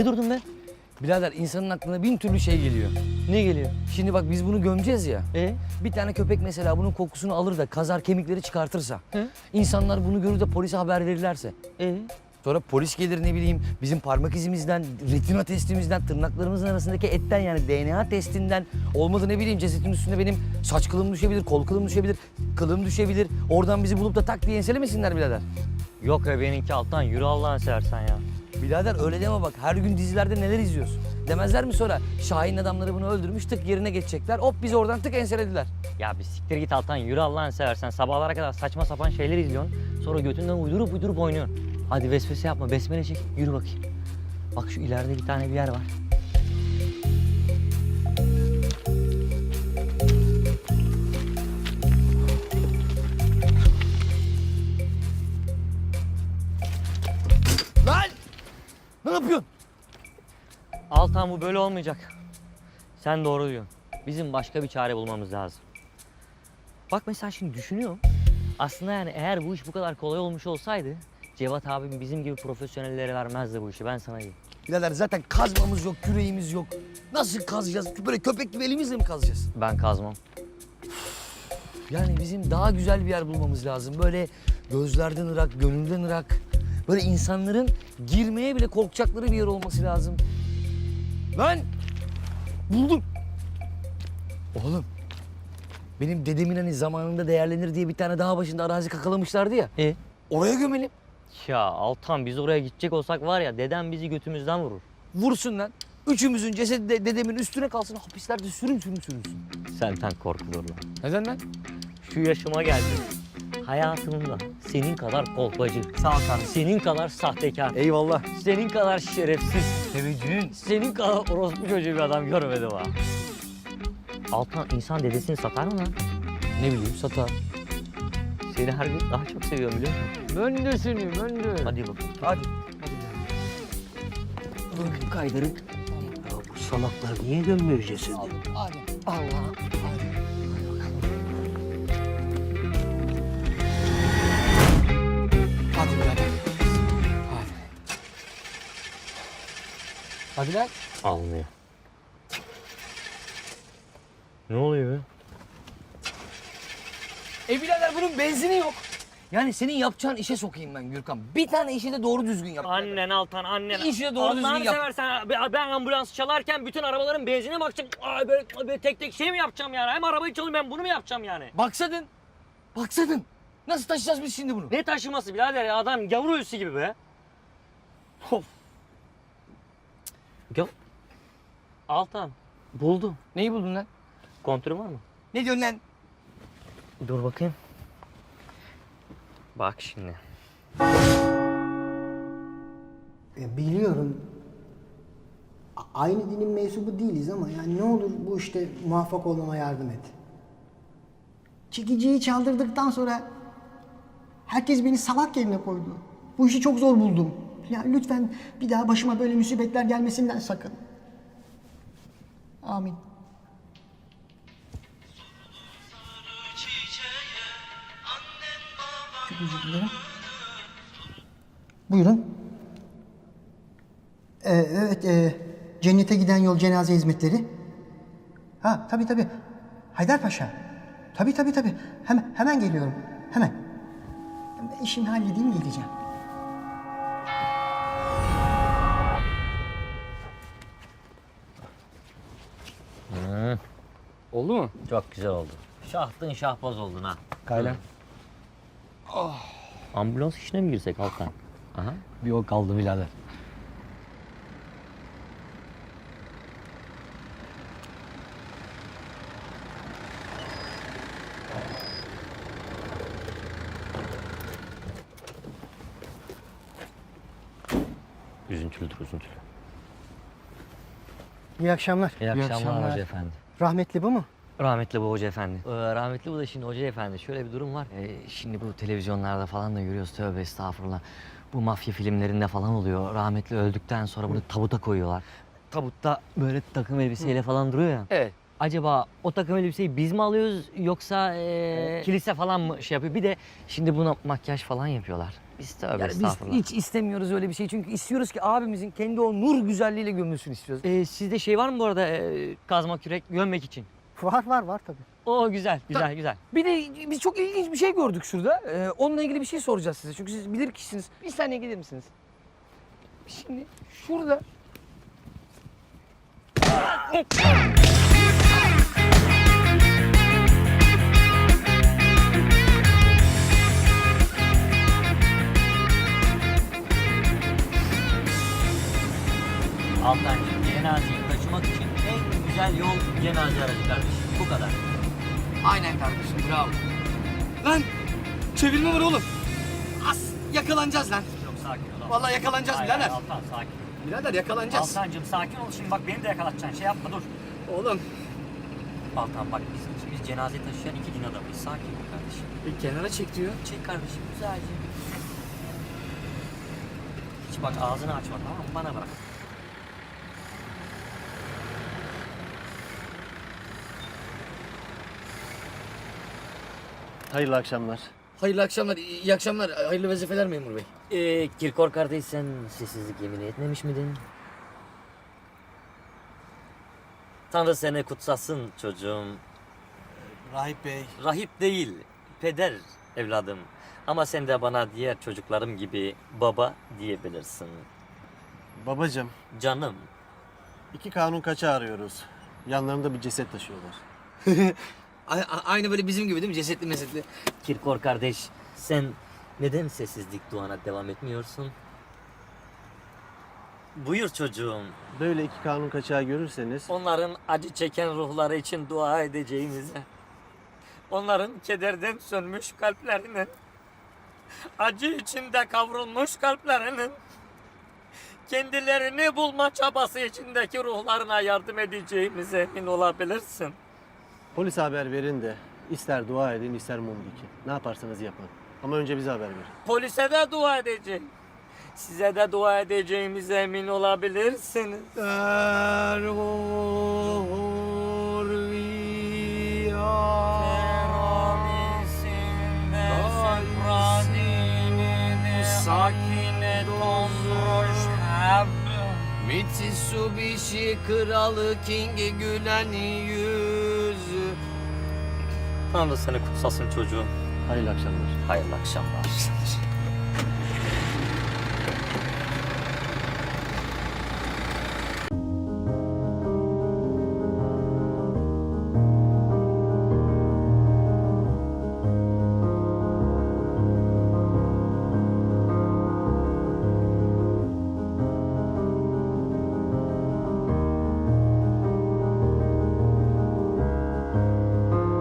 Niye durdun be? Birader insanın aklına bin türlü şey geliyor. Ne geliyor? Şimdi bak biz bunu gömeceğiz ya. E? Bir tane köpek mesela bunun kokusunu alır da kazar kemikleri çıkartırsa. Hı? insanlar bunu görür de polise haber verirlerse. E? Sonra polis gelir ne bileyim bizim parmak izimizden, retina testimizden, tırnaklarımızın arasındaki etten yani DNA testinden olmadı ne bileyim cesetin üstünde benim saç kılım düşebilir, kol kılım düşebilir, kılım düşebilir. Oradan bizi bulup da tak diye enselemesinler birader. Yok be benimki alttan yürü Allah'ını seversen ya. Birader öyle deme bak her gün dizilerde neler izliyoruz. Demezler mi sonra Şahin adamları bunu öldürmüş tık yerine geçecekler hop biz oradan tık enselediler. Ya bir siktir git alttan yürü Allah'ını seversen. Sabahlara kadar saçma sapan şeyler izliyorsun. Sonra götünden uydurup uydurup oynuyorsun. Hadi vesvese yapma besmele çek yürü bakayım. Bak şu ileride bir tane bir yer var. Altan bu böyle olmayacak. Sen doğru diyorsun. Bizim başka bir çare bulmamız lazım. Bak mesela şimdi düşünüyorum. Aslında yani eğer bu iş bu kadar kolay olmuş olsaydı Cevat abim bizim gibi profesyonellere vermezdi bu işi ben sana diyeyim. Birader zaten kazmamız yok, küreğimiz yok. Nasıl kazacağız? Böyle köpek gibi elimizle mi kazacağız? Ben kazmam. Yani bizim daha güzel bir yer bulmamız lazım. Böyle gözlerden ırak, gönülden ırak. Böyle insanların girmeye bile korkacakları bir yer olması lazım. Lan! Buldum. Oğlum. Benim dedemin hani zamanında değerlenir diye bir tane daha başında arazi kakalamışlardı ya. E? Oraya gömelim. Ya Altan biz oraya gidecek olsak var ya dedem bizi götümüzden vurur. Vursun lan. Üçümüzün cesedi de dedemin üstüne kalsın. Hapislerde sürüm sürüm sürünsün. Senden korkulur lan. Neden lan? Şu yaşıma geldim. Hayatımda senin kadar kolpacı, Sağ ol kardeşim. senin kadar sahtekar, Eyvallah. senin kadar şerefsiz, Teveccühün. senin kadar orospu çocuğu bir adam görmedim ha. Altan insan dedesini satar mı lan? Ne bileyim sata. Seni her gün daha çok seviyorum biliyor musun? De seni, de. Hadi bakalım. Hadi. Dur kaydırık. Ya bu salaklar niye gömmüyor cesedi? Hadi. Allah. Hadi lan. Almıyor. Ne oluyor be? E birader bunun benzini yok. Yani senin yapacağın işe sokayım ben Gürkan. Bir tane işi de doğru düzgün yap. Annen Altan annen. İşi de doğru düzgün yap. seversen ben ambulans çalarken bütün arabaların benzine bakacağım. Ay böyle, böyle tek tek şey mi yapacağım yani? Hem arabayı çalayım ben bunu mu yapacağım yani? Baksadın. Baksadın. Nasıl taşıyacağız biz şimdi bunu? Ne taşıması birader ya adam gavur ölüsü gibi be. Of. Gav... Altan buldum. Neyi buldun lan? Kontürü var mı? Ne diyorsun lan? Dur bakayım. Bak şimdi. E, biliyorum. A- Aynı dinin mensubu değiliz ama yani ne olur bu işte muvaffak olmama yardım et. Çekiciyi çaldırdıktan sonra herkes beni salak yerine koydu. Bu işi çok zor buldum. Ya lütfen bir daha başıma böyle musibetler gelmesinden sakın. Amin. Çok özür dilerim. Buyurun. Ee, evet, e, cennete giden yol cenaze hizmetleri. Ha, tabii tabii. Haydarpaşa. Tabii tabii tabii. Hemen, hemen geliyorum. Hemen. Ben işimi halledeyim geleceğim. Oldu mu? Çok güzel oldu. Şahtın şahbaz oldun ha. Kaylan. Ambulans işine mi girsek Altan? Aha. Bir o kaldı birader. Üzüntülüdür üzüntülü. İyi akşamlar. İyi akşamlar, akşamlar. Hoca Efendi. Rahmetli bu mu? Rahmetli bu Hoca Efendi. Ee, rahmetli bu da şimdi Hoca Efendi. Şöyle bir durum var. Ee, şimdi bu televizyonlarda falan da görüyoruz. Tövbe estağfurullah. Bu mafya filmlerinde falan oluyor. Rahmetli öldükten sonra bunu tabuta koyuyorlar. Tabutta böyle takım elbiseyle falan duruyor ya. Evet. Acaba o takım elbiseyi biz mi alıyoruz yoksa ee, kilise falan mı şey yapıyor? Bir de şimdi buna makyaj falan yapıyorlar. Biz tövbe Yani biz estağfurullah. hiç istemiyoruz öyle bir şey. Çünkü istiyoruz ki abimizin kendi o nur güzelliğiyle gömülsün istiyoruz. Ee, sizde şey var mı bu arada e, kazma kürek gömmek için? Var var var tabii. O güzel, güzel, güzel. Bir de biz çok ilginç bir şey gördük şurada. Ee, onunla ilgili bir şey soracağız size. Çünkü siz bilir kişisiniz. Bir saniye gelir misiniz? Şimdi şurada Altancığım cenazeyi taşımak için en güzel yol cenaze aracı kardeşim. Bu kadar. Aynen kardeşim bravo. Lan çevirme var oğlum. As yakalanacağız lan. Yok sakin ol. Vallahi yakalanacağız Hayır, birader. hayır, Altan sakin. ol. Birader yakalanacağız. Altancığım sakin ol şimdi bak beni de yakalatacaksın. Şey yapma dur. Oğlum Altan bak biz ikimiz cenaze taşıyan iki din adamıyız. Sakin ol kardeşim. bir kenara çek diyor. Çek kardeşim güzelce. Hiç bak ağzını açma tamam mı? Bana bırak. Hayırlı akşamlar. Hayırlı akşamlar, iyi akşamlar. Hayırlı vazifeler memur bey. Ee, Kirkor kardeş sen sessizlik yemin etmemiş miydin? Tanrı seni kutsasın çocuğum. Rahip Bey. Rahip değil, peder evladım. Ama sen de bana diğer çocuklarım gibi baba diyebilirsin. Babacım, Canım. iki kanun kaça arıyoruz? Yanlarında bir ceset taşıyorlar. Aynı böyle bizim gibi değil mi? Cesetli mesetli. Kirkor kardeş, sen neden sessizlik duana devam etmiyorsun? Buyur çocuğum. Böyle iki kanun kaçağı görürseniz Onların acı çeken ruhları için dua edeceğimize. Onların kederden sönmüş kalplerinin, acı içinde kavrulmuş kalplerinin, kendilerini bulma çabası içindeki ruhlarına yardım edeceğimize emin olabilirsin. Polis haber verin de ister dua edin ister mum dikin. Ne yaparsanız yapın. Ama önce bize haber verin. Polise de dua edeceğim. Size de dua edeceğimize emin olabilirsiniz. Sakine donmuş Mitsubishi kralı King'i gülen yüzü. Tanrı seni kutsasın çocuğum. Hayırlı akşamlar. Hayırlı akşamlar.